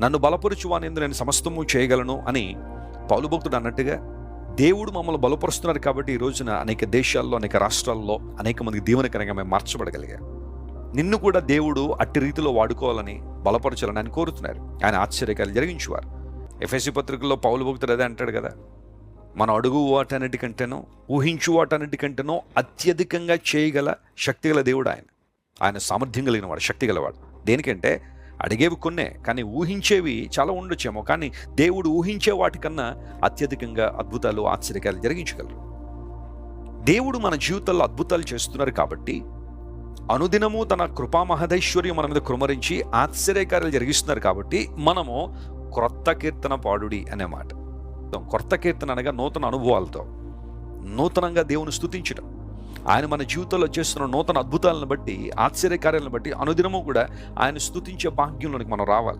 నన్ను బలపరుచువాని ఎందుకు నేను సమస్తము చేయగలను అని పౌలు భక్తుడు అన్నట్టుగా దేవుడు మమ్మల్ని బలపరుస్తున్నారు కాబట్టి ఈ రోజున అనేక దేశాల్లో అనేక రాష్ట్రాల్లో అనేక మందికి దీవెనకరంగా మేము మార్చబడగలిగాం. నిన్ను కూడా దేవుడు అట్టి రీతిలో వాడుకోవాలని బలపరచాలని ఆయన కోరుతున్నారు. ఆయన ఆశ్చర్యకాలు జరిగించువారు. ఎఫ్ఎస్సి పత్రికల్లో పౌలు భక్తుడు అదే అంటాడు కదా మనం అడుగు వాటన్నిటికంటేనో ఊహించు వాటన్నిటికంటేనో అత్యధికంగా చేయగల శక్తిగల దేవుడు ఆయన. ఆయన సామర్థ్యం కలిగిన వాడు శక్తి గలవాడు. దేనికంటే అడిగేవి కొన్నే కానీ ఊహించేవి చాలా ఉండొచ్చేమో కానీ దేవుడు ఊహించే వాటికన్నా అత్యధికంగా అద్భుతాలు ఆశ్చర్యకాలు జరిగించగలరు. దేవుడు మన జీవితాల్లో అద్భుతాలు చేస్తున్నారు కాబట్టి అనుదినము తన కృపా మహదైశ్వర్యం మన మీద కృమరించి ఆశ్చర్యకార్యాలు జరిగిస్తున్నారు కాబట్టి మనము క్రొత్త కీర్తన పాడుడి అనే మాట. కొత్త కీర్తన అనగా నూతన అనుభవాలతో నూతనంగా దేవుని స్థుతించడం ఆయన మన జీవితంలో చేస్తున్న నూతన అద్భుతాలను బట్టి ఆశ్చర్యకార్యాలను బట్టి అనుదినము కూడా ఆయన స్తుతించే భాగ్యంలోనికి మనం రావాలి.